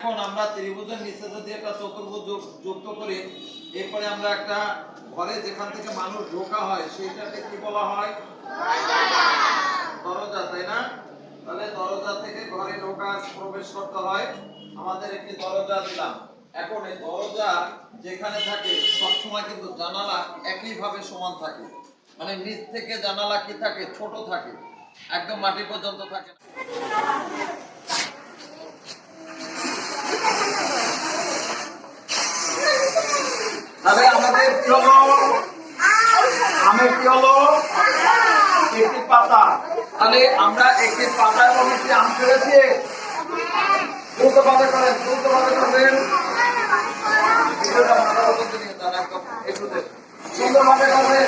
এখন আমরা ত্রিভুজের নিচে যদি একটা চতুর্ভুজ যুক্ত করি, এরপরে আমরা একটা ঘরে যেখান থেকে মানুষ ঢোকা হয়, সেইটাকে কি বলা হয়? দরজা, তাই না? তাহলে দরজা থেকে ঘরে ঢোকার প্রবেশ করতে হয়। আমাদের একটি দরজা দিলাম। এখন এই দরজা যেখানে থাকে, সবসময় কিন্তু জানালা একইভাবে সমান থাকে। মানে নিচ থেকে জানালা কি থাকে? ছোট থাকে। একদম মাটি পর্যন্ত থাকে না। তাহলে আমাদের কি আমের কি হলো? একটি পাতা। তাহলে আমরা একটি মধ্যে কি আম ফেলেছি। দ্রুত ভাবে করেন দ্রুত করবেন। সুন্দরভাবে করবেন।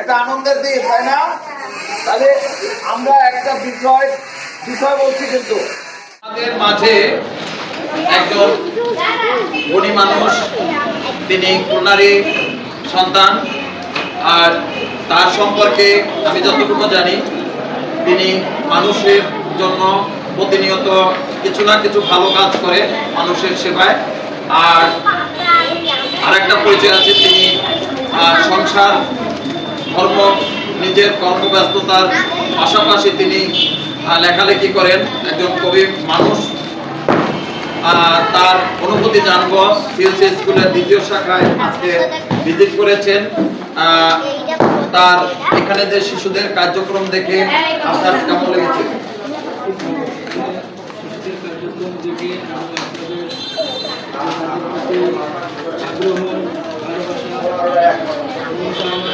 একটা আনন্দের দিন, তাই না? তাহলে আমরা একটা বিষয় বিষয় বলছি কিন্তু। আমাদের মাঝে একজন ধনী মানুষ, তিনি খুলনারই সন্তান, আর তার সম্পর্কে আমি যতটুকু জানি, তিনি মানুষের জন্য প্রতিনিয়ত কিছু না কিছু ভালো কাজ করে মানুষের সেবায়। আর আরেকটা পরিচয় আছে, তিনি সংসার ধর্ম, নিজের কর্মব্যস্ততার পাশাপাশি তিনি লেখালেখি করেন। একজন কবি মানুষ। তার অনুভূতি জানব। সিএসসি স্কুলের দ্বিতীয় শাখায় আজকে ভিজিট করেছেন। তার এখানে যে শিশুদের কার্যক্রম দেখে আপনার কেমন লেগেছে? শিশুদের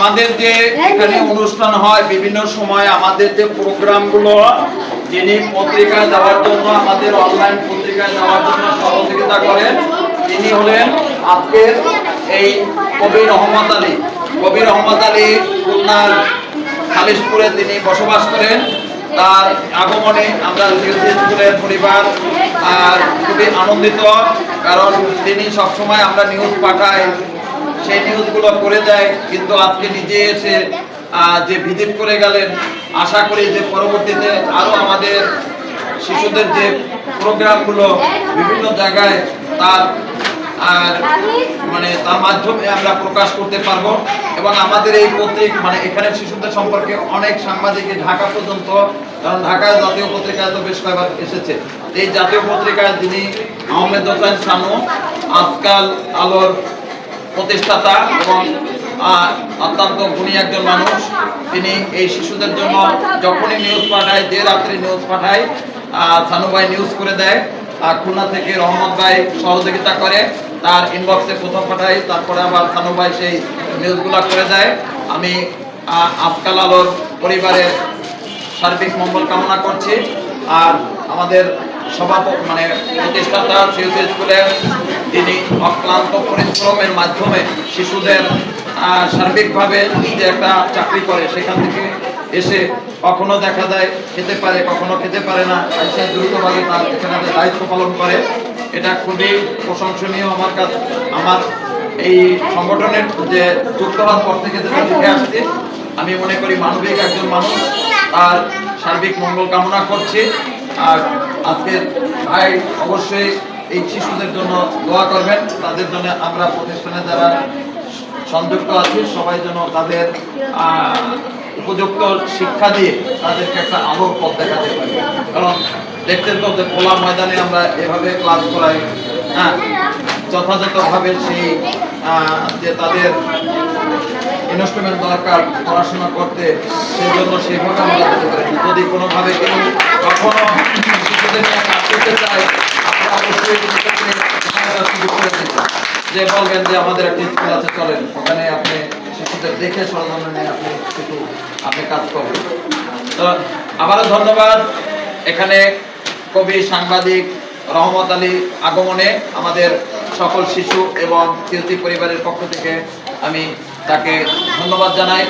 আমাদের যে এখানে অনুষ্ঠান হয় বিভিন্ন সময় আমাদের যে প্রোগ্রামগুলো যিনি পত্রিকায় দেওয়ার জন্য আমাদের অনলাইন পত্রিকায় দেওয়ার জন্য সহযোগিতা করেন তিনি হলেন আজকের এই কবি রহমত আলী। কবি রহমত আলী খুলনার খালিশপুরে তিনি বসবাস করেন। তার আগমনে আমরা স্কুলের পরিবার আর খুবই আনন্দিত কারণ তিনি সবসময় আমরা নিউজ পাঠাই। সেই নিউজগুলো করে দেয়, কিন্তু আজকে নিজে এসে যে ভিজিট করে গেলেন, আশা করি যে পরবর্তীতে আরও আমাদের শিশুদের যে প্রোগ্রামগুলো বিভিন্ন জায়গায় তার আর মানে তার মাধ্যমে আমরা প্রকাশ করতে পারব এবং আমাদের এই পত্রিক মানে এখানে শিশুদের সম্পর্কে অনেক সাংবাদিক ঢাকা পর্যন্ত, কারণ ঢাকায় জাতীয় পত্রিকায় তো বেশ কয়েকবার এসেছে। এই জাতীয় পত্রিকায় যিনি আহমেদ হোসেন সানু, আজকাল আলোর প্রতিষ্ঠাতা এবং অত্যন্ত গুণী একজন মানুষ। তিনি এই শিশুদের জন্য যখনই নিউজ পাঠায় যে রাত্রে নিউজ পাঠায় সানু ভাই নিউজ করে দেয় আর খুলনা থেকে রহমত ভাই সহযোগিতা করে তার ইনবক্সে প্রথম পাঠাই তারপরে আবার সানু ভাই সেই নিউজগুলো করে দেয়। আমি আহ, আজকাল আলোর পরিবারের সার্বিক মঙ্গল কামনা করছি। আর আমাদের সভাপক মানে প্রতিষ্ঠাতা সিউসি স্কুলের তিনি অক্লান্ত পরিশ্রমের মাধ্যমে শিশুদের সার্বিকভাবে যে একটা চাকরি করে, সেখান থেকে এসে কখনো দেখা যায় খেতে পারে, কখনো খেতে পারে না এসে দ্রুতভাবে তার এখানে দায়িত্ব পালন করে, এটা খুবই প্রশংসনীয় আমার কাছে। আমার এই সংগঠনের যে যুক্ত হওয়ার পর থেকে যেটা দেখে আসছে, আমি মনে করি মানবিক একজন মানুষ, তার সার্বিক মঙ্গল কামনা করছি। আর আজকের ভাই অবশ্যই এই শিশুদের জন্য দোয়া করবেন। তাদের জন্য আমরা প্রতিষ্ঠানে যারা সংযুক্ত আছি, সবাই যেন তাদের উপযুক্ত শিক্ষা দিয়ে তাদেরকে একটা আলোর পথ দেখাতে পারি। কারণ দেখতে তো যে খোলা ময়দানে আমরা এভাবে ক্লাস করাই হ্যাঁ যথাযথভাবে সেই যে তাদের ইনস্ট্রুমেন্ট দরকার পড়াশোনা করতে সেই জন্য সেইভাবে আমরা দিতে পারি যদি কোনোভাবে কেউ কখনো শিশুদের নিয়ে কাজ করতে অবশ্যই। যে বলবেন যে আমাদের একটা স্কুল আছে, চলেন, ওখানে আপনি শিশুদের দেখে সরঞ্জাম আপনি কিছু, আপনি কাজ করবেন। তো, আবারও ধন্যবাদ। এখানে কবি, সাংবাদিক রহমত আলী আগমনে আমাদের সকল শিশু এবং কীর্তি পরিবারের পক্ষ থেকে আমি তাকে ধন্যবাদ জানাই।